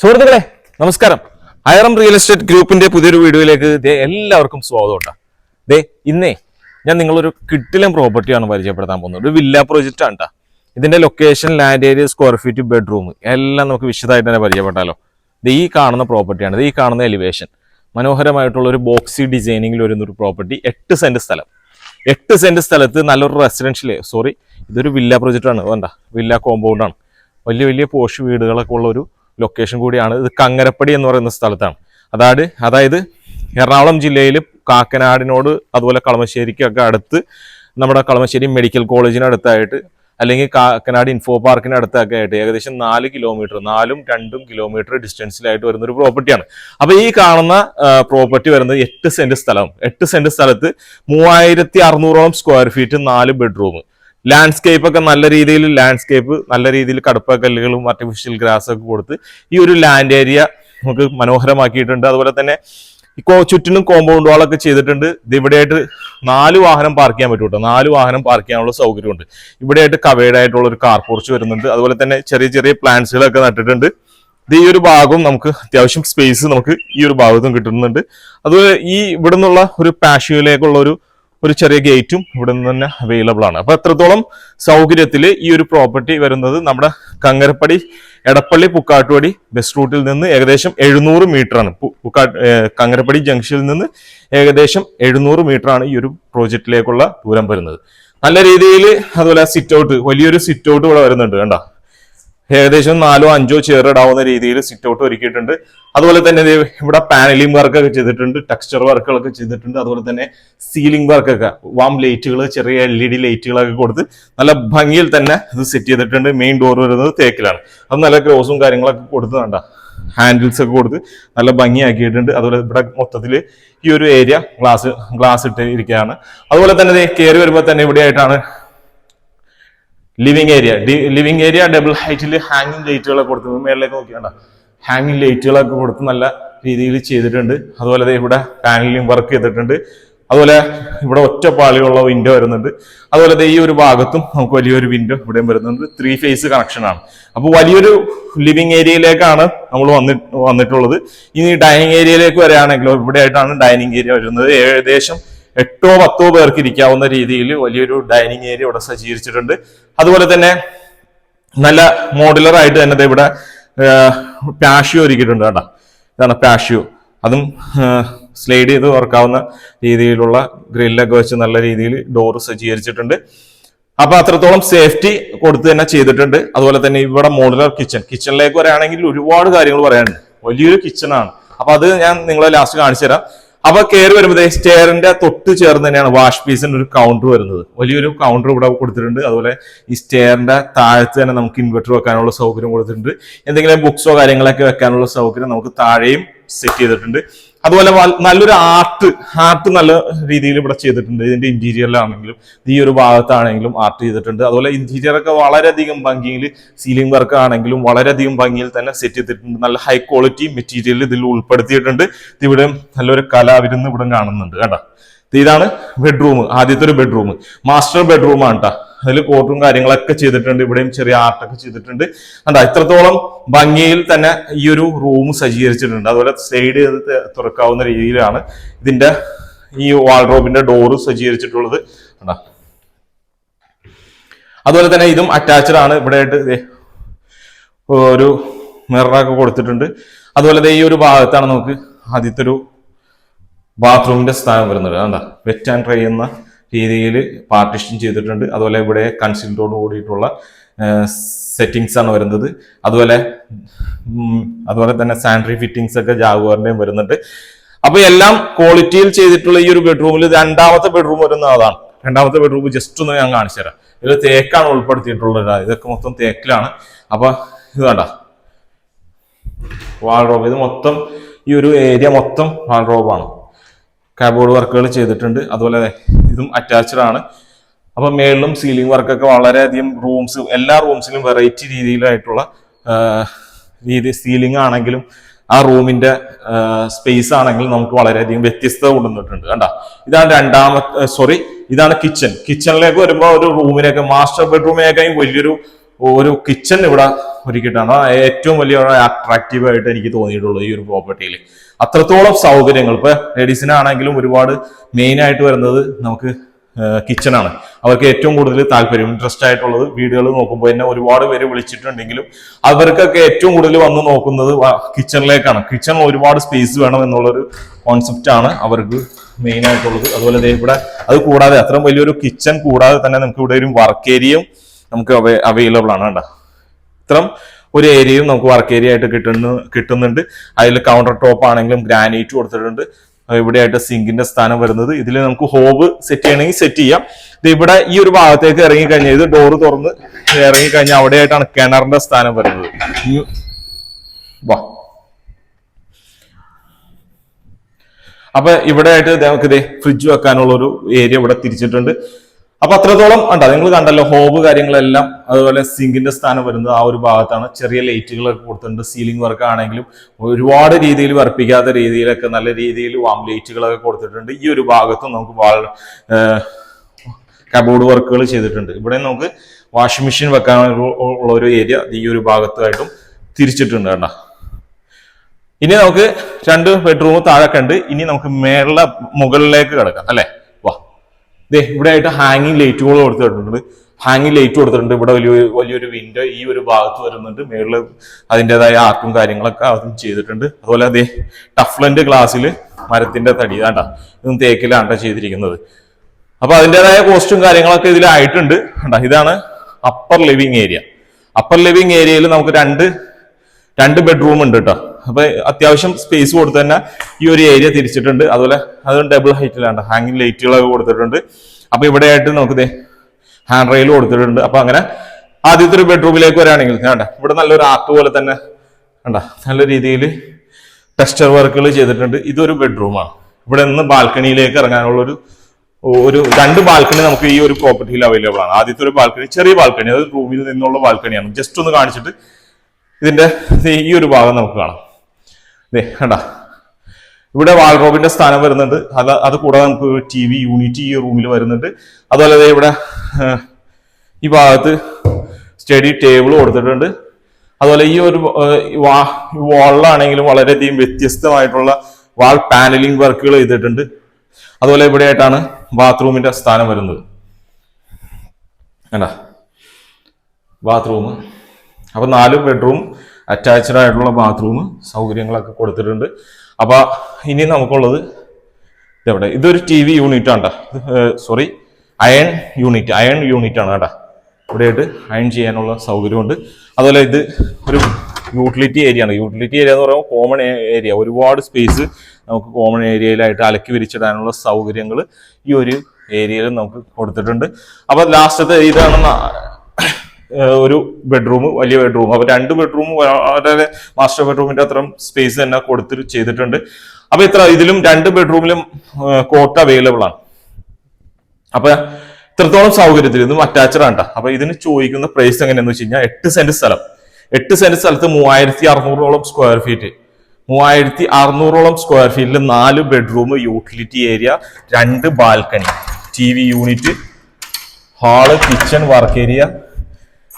സുഹൃത്തുക്കളെ നമസ്കാരം. അയറം real estate ഗ്രൂപ്പിന്റെ പുതിയൊരു വീഡിയോയിലേക്ക് എല്ലാവർക്കും സ്വാഗതം കേട്ടോ ദേ ഇന്നേ ഞാൻ നിങ്ങളൊരു കിട്ടിലും പ്രോപ്പർട്ടിയാണ് പരിചയപ്പെടുത്താൻ പോകുന്നത്. ഒരു വില്ല പ്രോജക്റ്റ് ആണ് കേട്ടോ ഇതിന്റെ location land area square feet bedroom എല്ലാം നമുക്ക് വിശദമായിട്ട് തന്നെ പരിചയപ്പെട്ടാലോ. ദേ ഈ കാണുന്ന പ്രോപ്പർട്ടിയാണ് ഈ കാണുന്ന എലിവേഷൻ മനോഹരമായിട്ടുള്ള ഒരു ബോക്സി ഡിസൈനിങ്ങിൽ വരുന്ന ഒരു പ്രോപ്പർട്ടി എട്ട് സെന്റ് സ്ഥലം. എട്ട് സെന്റ് സ്ഥലത്ത് നല്ലൊരു റെസിഡൻഷ്യൽ സോറി ഇതൊരു വില്ല പ്രോജക്റ്റ് ആണ്. വേണ്ട വില്ല കോമ്പൗണ്ട് ആണ്. വലിയ വലിയ പോഷ് വീടുകളൊക്കെ ഉള്ള ഒരു ലൊക്കേഷൻ കൂടിയാണ്. ഇത് കങ്ങരപ്പടി എന്ന് പറയുന്ന സ്ഥലത്താണ്. അതായത് അതായത് എറണാകുളം ജില്ലയിൽ കാക്കനാടിനോട് അതുപോലെ കളമശ്ശേരിക്കൊക്കെ അടുത്ത് നമ്മുടെ കളമശ്ശേരി മെഡിക്കൽ കോളേജിനടുത്തായിട്ട് അല്ലെങ്കിൽ കാക്കനാട് ഇൻഫോ പാർക്കിന് അടുത്തൊക്കെ ആയിട്ട് ഏകദേശം നാല് കിലോമീറ്റർ നാലും രണ്ടും കിലോമീറ്റർ ഡിസ്റ്റൻസിലായിട്ട് വരുന്ന ഒരു പ്രോപ്പർട്ടിയാണ് അപ്പോൾ ഈ കാണുന്ന പ്രോപ്പർട്ടി വരുന്നത് എട്ട് സെന്റ് സ്ഥലം. എട്ട് സെന്റ് സ്ഥലത്ത് മൂവായിരത്തി അറുന്നൂറോളം സ്ക്വയർ ഫീറ്റ് നാല് ബെഡ്റൂം ലാൻഡ്സ്കേപ്പ് ഒക്കെ നല്ല രീതിയിൽ ലാൻഡ്സ്കേപ്പ് നല്ല രീതിയിൽ കടുപ്പക്കല്ലുകളും ആർട്ടിഫിഷ്യൽ ഗ്രാസ് ഒക്കെ കൊടുത്ത് ഈ ഒരു ലാൻഡ് ഏരിയ നമുക്ക് മനോഹരമാക്കിയിട്ടുണ്ട്. അതുപോലെ തന്നെ ചുറ്റിനും കോമ്പൗണ്ട് വാളൊക്കെ ചെയ്തിട്ടുണ്ട്. ഇവിടെയായിട്ട് നാല് വാഹനം പാർക്ക് ചെയ്യാൻ പറ്റും കേട്ടോ. നാല് വാഹനം പാർക്ക് ചെയ്യാനുള്ള സൗകര്യമുണ്ട്. ഇവിടെയായിട്ട് കവേഡ് ആയിട്ടുള്ള ഒരു കാർ പോർച്ച് വരുന്നുണ്ട്. അതുപോലെ തന്നെ ചെറിയ ചെറിയ പ്ലാന്റ്സുകളൊക്കെ നട്ടിട്ടുണ്ട്. ഈ ഒരു ഭാഗവും നമുക്ക് അത്യാവശ്യം സ്പേസ് നമുക്ക് ഈ ഒരു ഭാഗത്തും കിട്ടുന്നുണ്ട്. അതുപോലെ ഈ ഇവിടെ നിന്നുള്ള ഒരു പാഷ്യൂലേക്കുള്ള ഒരു ഒരു ചെറിയ ഗേറ്റും ഇവിടെ നിന്ന് തന്നെ അവൈലബിൾ ആണ്. അപ്പൊ എത്രത്തോളം സൗകര്യത്തിൽ ഈ ഒരു പ്രോപ്പർട്ടി വരുന്നത്? നമ്മുടെ കങ്ങരപ്പടി എടപ്പള്ളി പുക്കാട്ടുപടി ബസ് റൂട്ടിൽ നിന്ന് ഏകദേശം എഴുന്നൂറ് മീറ്റർ ആണ്. പുക്കാട്ട് പുക്കാ കങ്ങരപ്പടി ജംഗ്ഷനിൽ നിന്ന് ഏകദേശം എഴുന്നൂറ് മീറ്റർ ആണ് ഈ ഒരു പ്രോജക്റ്റിലേക്കുള്ള ദൂരം വരുന്നത്. നല്ല രീതിയിൽ അതുപോലെ സിറ്റ് ഔട്ട് വലിയൊരു സിറ്റ് ഔട്ട് ഇവിടെ വരുന്നുണ്ട്. കണ്ടോ? ഏകദേശം നാലോ അഞ്ചോ ചെയർ ഇടാവുന്ന രീതിയിൽ സിറ്റ് ഔട്ട് ഒരുക്കിയിട്ടുണ്ട്. അതുപോലെ തന്നെ ഇവിടെ പാനലിംഗ് വർക്കൊക്കെ ചെയ്തിട്ടുണ്ട് ടെക്സ്ചർ വർക്കുകളൊക്കെ ചെയ്തിട്ടുണ്ട്. അതുപോലെ തന്നെ സീലിംഗ് വർക്കൊക്കെ വാം ലൈറ്റുകൾ ചെറിയ എൽ ഇ ഡി ലൈറ്റുകളൊക്കെ കൊടുത്ത് നല്ല ഭംഗിയിൽ തന്നെ ഇത് സെറ്റ് ചെയ്തിട്ടുണ്ട്. മെയിൻ ഡോർ വരുന്നത് തേക്കിലാണ്. അത് നല്ല ക്രോസും കാര്യങ്ങളൊക്കെ കൊടുത്ത് വേണ്ട ഹാൻഡിൽസ് ഒക്കെ കൊടുത്ത് നല്ല ഭംഗിയാക്കിയിട്ടുണ്ട്. അതുപോലെ ഇവിടെ മൊത്തത്തിൽ ഈ ഒരു ഏരിയ ഗ്ലാസ് ഗ്ലാസ് ഇട്ട് ഇരിക്കുകയാണ്. അതുപോലെ തന്നെ കയറി വരുമ്പോൾ തന്നെ ഇവിടെ ആയിട്ടാണ് living area living area double ഹൈറ്റിൽ ഹാങ്ങിങ് ലൈറ്റുകളൊക്കെ കൊടുത്തു മേളിലേക്ക് നോക്കിയാണ്ട ഹാങ്ങിങ് ലൈറ്റുകളൊക്കെ കൊടുത്ത് നല്ല രീതിയിൽ ചെയ്തിട്ടുണ്ട്. അതുപോലെ ഇവിടെ പാനലിംഗ് വർക്ക് ചെയ്തിട്ടുണ്ട്. അതുപോലെ ഇവിടെ ഒറ്റ പാളിയുള്ള വിൻഡോ വരുന്നുണ്ട്. അതുപോലെ ഈ ഒരു ഭാഗത്തും നമുക്ക് വലിയൊരു വിൻഡോ ഇവിടെയും വരുന്നുണ്ട്. ത്രീ ഫേസ് കണക്ഷനാണ് അപ്പോൾ വലിയൊരു ലിവിങ് ഏരിയയിലേക്കാണ് നമ്മൾ വന്നി വന്നിട്ടുള്ളത്. ഇനി ഡൈനിങ് ഏരിയയിലേക്ക് വരികയാണെങ്കിലോ ഇവിടെ ആയിട്ടാണ് ഡൈനിങ് ഏരിയ വരുന്നത്. ഏകദേശം എട്ടോ പത്തോ പേർക്ക് ഇരിക്കാവുന്ന രീതിയിൽ വലിയൊരു ഡൈനിങ് ഏരിയ ഇവിടെ സജ്ജീകരിച്ചിട്ടുണ്ട്. അതുപോലെ തന്നെ നല്ല മോഡുലർ ആയിട്ട് തന്നെ ഇവിടെ പാഷ്യോ ഒരുക്കിയിട്ടുണ്ട് കേട്ടോ. ഇതാണ് പാഷ്യോ അതും സ്ലൈഡ് ചെയ്ത് തുറക്കാവുന്ന രീതിയിലുള്ള ഗ്രില്ലൊക്കെ വെച്ച് നല്ല രീതിയിൽ ഡോർ സജ്ജീകരിച്ചിട്ടുണ്ട്. അപ്പൊ അത്രത്തോളം സേഫ്റ്റി കൊടുത്ത് തന്നെ ചെയ്തിട്ടുണ്ട്. അതുപോലെ തന്നെ ഇവിടെ മോഡുലർ കിച്ചൺ കിച്ചണിലേക്ക് വരികയാണെങ്കിൽ ഒരുപാട് കാര്യങ്ങൾ പറയാനുണ്ട്. വലിയൊരു കിച്ചൺ ആണ്. അപ്പൊ അത് ഞാൻ നിങ്ങളെ ലാസ്റ്റ് കാണിച്ചു തരാം അപ്പൊ കയറി വരുമ്പോൾ സ്റ്റെയറിന്റെ തൊട്ട് ചേർന്ന് തന്നെയാണ് വാഷ് പീസിന് ഒരു കൗണ്ടർ വരുന്നത്. വലിയൊരു കൗണ്ടർ ഇവിടെ കൊടുത്തിട്ടുണ്ട്. അതുപോലെ ഈ സ്റ്റെയറിന്റെ താഴത്ത് തന്നെ നമുക്ക് ഇൻവെർട്ടർ വെക്കാനുള്ള സൗകര്യം കൊടുത്തിട്ടുണ്ട്. എന്തെങ്കിലും ബുക്സോ കാര്യങ്ങളൊക്കെ വെക്കാനുള്ള സൗകര്യം നമുക്ക് താഴെയും സെറ്റ് ചെയ്തിട്ടുണ്ട്. അതുപോലെ നല്ലൊരു ആർട്ട് ആർട്ട് നല്ല രീതിയിൽ ഇവിടെ ചെയ്തിട്ടുണ്ട്. ഇതിന്റെ ഇന്റീരിയറിലാണെങ്കിലും ഈ ഒരു ഭാഗത്താണെങ്കിലും ആർട്ട് ചെയ്തിട്ടുണ്ട്. അതുപോലെ ഇന്റീരിയർ ഒക്കെ വളരെയധികം ഭംഗിയിൽ സീലിംഗ് വർക്ക് ആണെങ്കിലും വളരെയധികം ഭംഗിയിൽ തന്നെ സെറ്റ് ചെയ്തിട്ടുണ്ട്. നല്ല ഹൈ ക്വാളിറ്റി മെറ്റീരിയൽ ഇതിൽ ഉൾപ്പെടുത്തിയിട്ടുണ്ട്. ഇവിടെ നല്ലൊരു കലാവിരുന്ന് ഇവിടെ കാണുന്നുണ്ട്. കേട്ടോ ഇത് ഇതാണ് ബെഡ്റൂം ആദ്യത്തെ ഒരു ബെഡ്റൂം മാസ്റ്റർ ബെഡ്റൂം ആണ് കേട്ടോ അതിൽ കോട്ടും കാര്യങ്ങളൊക്കെ ചെയ്തിട്ടുണ്ട് ഇവിടെയും ചെറിയ ആർട്ടൊക്കെ ചെയ്തിട്ടുണ്ട്. അതാ ഇത്രത്തോളം ഭംഗിയിൽ തന്നെ ഈ ഒരു റൂം സജ്ജീകരിച്ചിട്ടുണ്ട്. അതുപോലെ സൈഡ് തുറക്കാവുന്ന രീതിയിലാണ് ഇതിന്റെ ഈ വാൾഡ്രോബിന്റെ ഡോറ് സജ്ജീകരിച്ചിട്ടുള്ളത്. ഉണ്ടാ അതുപോലെ തന്നെ ഇതും അറ്റാച്ച്ഡ് ആണ്. ഇവിടെ ആയിട്ട് ഒരു മിററൊക്കെ കൊടുത്തിട്ടുണ്ട്. അതുപോലെ ഈ ഒരു ഭാഗത്താണ് നമുക്ക് ആദ്യത്തെ ഒരു ബാത്റൂമിന്റെ സ്ഥാനം വരുന്നത്. അതാ വെറ്റ് ആൻഡ് ഡ്രൈ എന്ന രീതിയിൽ പാർട്ടിഷൻ ചെയ്തിട്ടുണ്ട്. അതുപോലെ ഇവിടെ കൺസീൽഡോട് കൂടിയിട്ടുള്ള സെറ്റിങ്സ് ആണ് വരുന്നത്. അതുപോലെ അതുപോലെ തന്നെ സാനിറ്ററി ഫിറ്റിങ്സ് ഒക്കെ ജാഗുവാറിന്റെയും വരുന്നുണ്ട്. അപ്പൊ എല്ലാം ക്വാളിറ്റിയിൽ ചെയ്തിട്ടുള്ള ഈ ഒരു ബെഡ്റൂമിൽ രണ്ടാമത്തെ ബെഡ്റൂം വരുന്ന അതാണ്. രണ്ടാമത്തെ ബെഡ്റൂം ജസ്റ്റ് ഒന്ന് ഞാൻ കാണിച്ചു തരാം. ഇത് തേക്കാണ് ഉൾപ്പെടുത്തിയിട്ടുള്ളത്. ഇതൊക്കെ മൊത്തം തേക്കിലാണ്. അപ്പൊ ഇത് വേണ്ട വാൾഡ്രോബ് ഇത് മൊത്തം ഈ ഒരു ഏരിയ മൊത്തം വാൾഡ്രോബാണ് കാബോർഡ് വർക്കുകൾ ചെയ്തിട്ടുണ്ട്. അതുപോലെ ഇതും അറ്റാച്ച്ഡ് ആണ്. അപ്പൊ മേളിലും സീലിംഗ് വർക്കൊക്കെ വളരെയധികം റൂംസ് എല്ലാ റൂംസിലും വെറൈറ്റി രീതിയിലായിട്ടുള്ള രീതി സീലിംഗ് ആണെങ്കിലും ആ റൂമിന്റെ സ്പേസ് ആണെങ്കിലും നമുക്ക് വളരെയധികം വ്യത്യസ്തത കൊണ്ടുവന്നിട്ടുണ്ട്. കണ്ട? ഇതാണ് രണ്ടാമത്തെ സോറി ഇതാണ് കിച്ചൺ കിച്ചണിലേക്ക് വരുമ്പോൾ ഒരു റൂമിനൊക്കെ മാസ്റ്റർ ബെഡ്റൂമിനേക്കാളും വലിയൊരു ഒരു കിച്ചൺ ഇവിടെ ഒരുക്കിയിട്ടാണ്. ഏറ്റവും വലിയ അട്രാക്റ്റീവ് ആയിട്ട് എനിക്ക് തോന്നിയിട്ടുള്ളത് ഈ ഒരു പ്രോപ്പർട്ടിയിൽ അത്രത്തോളം സൗകര്യങ്ങൾ. ഇപ്പൊ ലേഡീസിനാണെങ്കിലും ഒരുപാട് മെയിൻ ആയിട്ട് വരുന്നത് നമുക്ക് കിച്ചണാണ് അവർക്ക് ഏറ്റവും കൂടുതൽ താല്പര്യം. ഇൻട്രസ്റ്റ് ആയിട്ടുള്ളത് വീടുകൾ നോക്കുമ്പോൾ തന്നെ ഒരുപാട് പേര് വിളിച്ചിട്ടുണ്ടെങ്കിലും അവർക്കൊക്കെ ഏറ്റവും കൂടുതൽ വന്ന് നോക്കുന്നത് കിച്ചണിലേക്കാണ് കിച്ചണിൽ ഒരുപാട് സ്പേസ് വേണം എന്നുള്ളൊരു കോൺസെപ്റ്റ് ആണ് അവർക്ക് മെയിൻ ആയിട്ടുള്ളത്. അതുപോലെ ഇവിടെ അത് കൂടാതെ അത്രയും വലിയൊരു കിച്ചൺ കൂടാതെ തന്നെ നമുക്ക് ഇവിടെ ഒരു വർക്ക് ഏരിയയും നമുക്ക് അവൈലബിൾ ആണ് കേട്ടോ. ഇത്രയും ഒരു ഏരിയയും നമുക്ക് വർക്ക് ഏരിയ ആയിട്ട് കിട്ടുന്നു കിട്ടുന്നുണ്ട്. അതിൽ കൗണ്ടർ ടോപ്പ് ആണെങ്കിലും ഗ്രാനൈറ്റ് കൊടുത്തിട്ടുണ്ട്. ഇവിടെയായിട്ട് സിങ്കിന്റെ സ്ഥാനം വരുന്നത്. ഇതിൽ നമുക്ക് ഹോബ് സെറ്റ് ചെയ്യണമെങ്കിൽ സെറ്റ് ചെയ്യാം. ഇത് ഇവിടെ ഈ ഒരു ഭാഗത്തേക്ക് ഇറങ്ങി കഴിഞ്ഞാൽ ഇത് ഡോറ് തുറന്ന് ഇറങ്ങി കഴിഞ്ഞാൽ അവിടെയായിട്ടാണ് കിണറിന്റെ സ്ഥാനം വരുന്നത്. വാ. അപ്പൊ ഇവിടെ ആയിട്ട് നമുക്ക് ഇതേ ഫ്രിഡ്ജ് വെക്കാനുള്ള ഒരു ഏരിയ ഇവിടെ തിരിച്ചിട്ടുണ്ട്. അപ്പൊ അത്രത്തോളം ഉണ്ടോ നിങ്ങൾ കണ്ടല്ലോ ഹോബ് കാര്യങ്ങളെല്ലാം അതുപോലെ സിങ്കിന്റെ സ്ഥാനം വരുന്നത് ആ ഒരു ഭാഗത്താണ്. ചെറിയ ലൈറ്റുകളൊക്കെ കൊടുത്തിട്ടുണ്ട്. സീലിംഗ് വർക്ക് ആണെങ്കിലും ഒരുപാട് രീതിയിൽ വർപ്പിക്കാത്ത രീതിയിലൊക്കെ നല്ല രീതിയിൽ വാം ലൈറ്റുകളൊക്കെ കൊടുത്തിട്ടുണ്ട്. ഈ ഒരു ഭാഗത്തും നമുക്ക് കബോർഡ് വർക്കുകൾ ചെയ്തിട്ടുണ്ട്. ഇവിടെ നമുക്ക് വാഷിംഗ് മെഷീൻ വെക്കാൻ ഉള്ള ഒരു ഏരിയ ഈ ഒരു ഭാഗത്തായിട്ടും തിരിച്ചിട്ടുണ്ട് കേട്ടോ ഇനി നമുക്ക് രണ്ട് ബെഡ്റൂം താഴെ കണ്ട് ഇനി നമുക്ക് മേളിലെ മുകളിലേക്ക് കിടക്കാം അല്ലെ? ദേ ഇവിടെ ആയിട്ട് ഹാങ്ങിങ് ലൈറ്റുകൾ കൊടുത്തിട്ടുണ്ട്. ഹാങ്ങിങ് ലൈറ്റ് കൊടുത്തിട്ടുണ്ട്. ഇവിടെ വലിയ വലിയൊരു വിൻഡോ ഈ ഒരു ഭാഗത്ത് വരുന്നുണ്ട്. മേളിൽ അതിന്റെതായ ആർക്കും കാര്യങ്ങളൊക്കെ അതും ചെയ്തിട്ടുണ്ട്. അതുപോലെ അതേ ടഫ്ലന്റ് ഗ്ലാസ്സിൽ മരത്തിന്റെ തടി. വേണ്ട ഇതും തേക്കിലാണ് ചെയ്തിരിക്കുന്നത്. അപ്പൊ അതിന്റെതായ കോസ്റ്റും കാര്യങ്ങളൊക്കെ ഇതിലായിട്ടുണ്ട് ഇതാണ് upper living area upper living ഏരിയയിൽ നമുക്ക് രണ്ട് രണ്ട് ബെഡ്റൂം ഉണ്ട് കേട്ടോ അപ്പൊ അത്യാവശ്യം സ്പേസ് കൊടുത്ത് തന്നെ ഈ ഒരു ഏരിയ തിരിച്ചിട്ടുണ്ട്. അതുപോലെ അത് ഡബിൾ ഹൈറ്റിലാണ് ഹാങ്ങിങ് ലൈറ്റുകളൊക്കെ കൊടുത്തിട്ടുണ്ട്. അപ്പൊ ഇവിടെ ആയിട്ട് നമുക്ക് ഹാൻഡ് റെയിൽ കൊടുത്തിട്ടുണ്ട്. അപ്പൊ അങ്ങനെ ആദ്യത്തെ ഒരു ബെഡ്റൂമിലേക്ക് വരാണെങ്കിൽ വേണ്ട ഇവിടെ നല്ലൊരു ആർട്ട് പോലെ തന്നെ കണ്ട? നല്ല രീതിയിൽ ടെക്സ്ചർ വർക്കുകൾ ചെയ്തിട്ടുണ്ട്. ഇതൊരു ബെഡ്റൂമാണ് ഇവിടെ നിന്ന് ബാൽക്കണിയിലേക്ക് ഇറങ്ങാനുള്ള ഒരു ഒരു രണ്ട് ബാൽക്കണി നമുക്ക് ഈ ഒരു പ്രോപ്പർട്ടിയിൽ അവൈലബിൾ ആണ്. ആദ്യത്തെ ഒരു ബാൽക്കണി ചെറിയ ബാൽക്കണി അത് റൂമിൽ നിന്നുള്ള ബാൽക്കണിയാണ് ജസ്റ്റ് ഒന്ന് കാണിച്ചിട്ട് ഇതിന്റെ ഈ ഒരു ഭാഗം നമുക്ക് കാണാം. ദേ കണ്ട? ഇവിടെ വാൾറോബിന്റെ സ്ഥാനം വരുന്നുണ്ട്. അത് അത് കൂടാതെ നമുക്ക് ടി വി യൂണിറ്റ് ഈ റൂമിൽ വരുന്നുണ്ട്. അതുപോലെ ഇവിടെ ഈ ഭാഗത്ത് സ്റ്റഡി ടേബിൾ കൊടുത്തിട്ടുണ്ട്. അതുപോലെ ഈ ഒരു വാളിലാണെങ്കിലും വളരെയധികം വ്യത്യസ്തമായിട്ടുള്ള വാൾ പാനലിംഗ് വർക്കുകൾ ചെയ്തിട്ടുണ്ട്. അതുപോലെ ഇവിടെയായിട്ടാണ് ബാത്റൂമിന്റെ സ്ഥാനം വരുന്നത്. അല്ല ബാത്റൂം അപ്പൊ നാല് ബെഡ്റൂം അറ്റാച്ച്ഡ് ആയിട്ടുള്ള ബാത്റൂം സൗകര്യങ്ങളൊക്കെ കൊടുത്തിട്ടുണ്ട്. അപ്പോൾ ഇനി നമുക്കുള്ളത് ഇതെവിടെ? ഇതൊരു ടി വി യൂണിറ്റ് ആണ് sorry iron unit. Iron unit ആണ് കേട്ടോ. ഇവിടെയായിട്ട് അയൺ ചെയ്യാനുള്ള സൗകര്യമുണ്ട്. അതുപോലെ ഇത് ഒരു യൂട്ടിലിറ്റി ഏരിയ ആണ്. യൂട്ടിലിറ്റി ഏരിയ എന്ന് പറയുമ്പോൾ കോമൺ ഏരിയ. ഒരുപാട് സ്പേസ് നമുക്ക് കോമൺ ഏരിയയിലായിട്ട് അലക്കി വിരിച്ചിടാനുള്ള സൗകര്യങ്ങൾ ഈ ഒരു ഏരിയയിൽ നമുക്ക് കൊടുത്തിട്ടുണ്ട്. അപ്പോൾ ലാസ്റ്റത്തെ ഇതാണ് ഒരു ബെഡ്റൂം വലിയ ബെഡ്റൂം അപ്പൊ രണ്ട് ബെഡ്റൂം വളരെ മാസ്റ്റർ ബെഡ്റൂമിന്റെ അത്രയും സ്പേസ് തന്നെ കൊടുത്ത് ചെയ്തിട്ടുണ്ട്. അപ്പൊ ഇത്ര ഇതിലും രണ്ട് ബെഡ്റൂമിലും കോട്ട് അവൈലബിൾ ആണ്. അപ്പൊ ഇത്രത്തോളം സൗകര്യത്തിൽ ഇതും അറ്റാച്ചഡ് ആണ് ട്ടോ. അപ്പൊ ഇതിന് ചോദിക്കുന്ന പ്രൈസ് എങ്ങനെയാണെന്ന് വെച്ച് കഴിഞ്ഞാൽ എട്ട് സെന്റ് സ്ഥലം. എട്ട് സെന്റ് സ്ഥലത്ത് മൂവായിരത്തി അറുന്നൂറോളം സ്ക്വയർ ഫീറ്റ് മൂവായിരത്തി അറുന്നൂറോളം സ്ക്വയർ ഫീറ്റിൽ നാല് ബെഡ്റൂം യൂട്ടിലിറ്റി ഏരിയ രണ്ട് balcony T V unit hall kitchen work area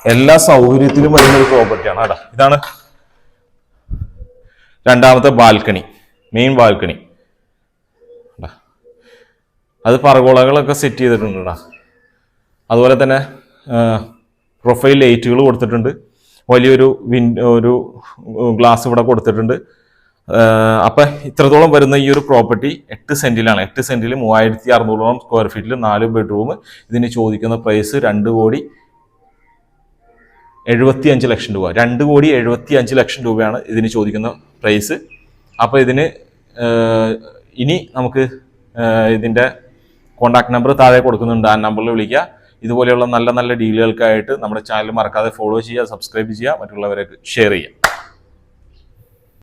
എല്ലാ സൗകര്യത്തിലും വരുന്ന ഒരു പ്രോപ്പർട്ടിയാണ് അടാ ഇതാണ് രണ്ടാമത്തെ ബാൽക്കണി മെയിൻ ബാൽക്കണി. അത് പറകോളകളൊക്കെ സെറ്റ് ചെയ്തിട്ടുണ്ട്. അതുപോലെ തന്നെ പ്രൊഫൈൽ ലൈറ്റുകൾ കൊടുത്തിട്ടുണ്ട്. വലിയൊരു വിൻ ഒരു ഗ്ലാസ് ഇവിടെ കൊടുത്തിട്ടുണ്ട്. അപ്പം ഇത്രത്തോളം വരുന്ന ഈ ഒരു പ്രോപ്പർട്ടി എട്ട് സെന്റിലാണ് എട്ട് സെന്റിൽ മൂവായിരത്തി അറുന്നൂറോളം സ്ക്വയർ ഫീറ്റിൽ നാല് ബെഡ്റൂം ഇതിന് ചോദിക്കുന്ന പ്രൈസ് രണ്ട് കോടി എഴുപത്തി അഞ്ച് ലക്ഷം രൂപ. രണ്ട് കോടി എഴുപത്തി അഞ്ച് ലക്ഷം രൂപയാണ് ഇതിന് ചോദിക്കുന്ന പ്രൈസ് അപ്പോൾ ഇതിന് ഇനി നമുക്ക് ഇതിന്റെ കോൺടാക്ട് നമ്പർ താഴെ കൊടുക്കുന്നുണ്ട്. ആ നമ്പറിൽ വിളിക്കുക. ഇതുപോലെയുള്ള നല്ല നല്ല ഡീലുകൾക്കായിട്ട് നമ്മുടെ ചാനൽ മറക്കാതെ ഫോളോ ചെയ്യുക സബ്സ്ക്രൈബ് ചെയ്യുക മറ്റുള്ളവരെ ഷെയർ ചെയ്യുക.